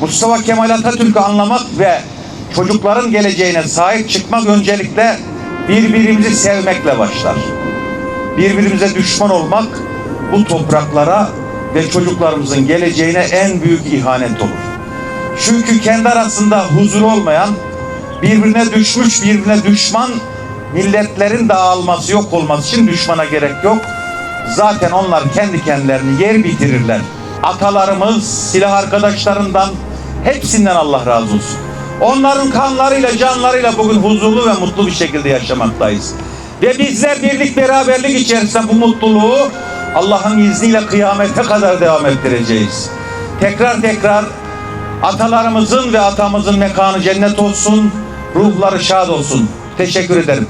Mustafa Kemal Atatürk'ü anlamak ve çocukların geleceğine sahip çıkmak öncelikle birbirimizi sevmekle başlar. Birbirimize düşman olmak bu topraklara ve çocuklarımızın geleceğine en büyük ihanet olur. Çünkü kendi arasında huzur olmayan, birbirine düşmüş, birbirine düşman milletlerin dağılması, yok olması için düşmana gerek yok. Zaten onlar kendi kendilerini yer bitirirler. Atalarımız, silah arkadaşlarından hepsinden Allah razı olsun. Onların kanlarıyla, canlarıyla bugün huzurlu ve mutlu bir şekilde yaşamaktayız. Ve bizler birlik beraberlik içerisinde bu mutluluğu Allah'ın izniyle kıyamete kadar devam ettireceğiz. Tekrar tekrar atalarımızın ve atamızın mekanı cennet olsun, ruhları şad olsun. Teşekkür ederim.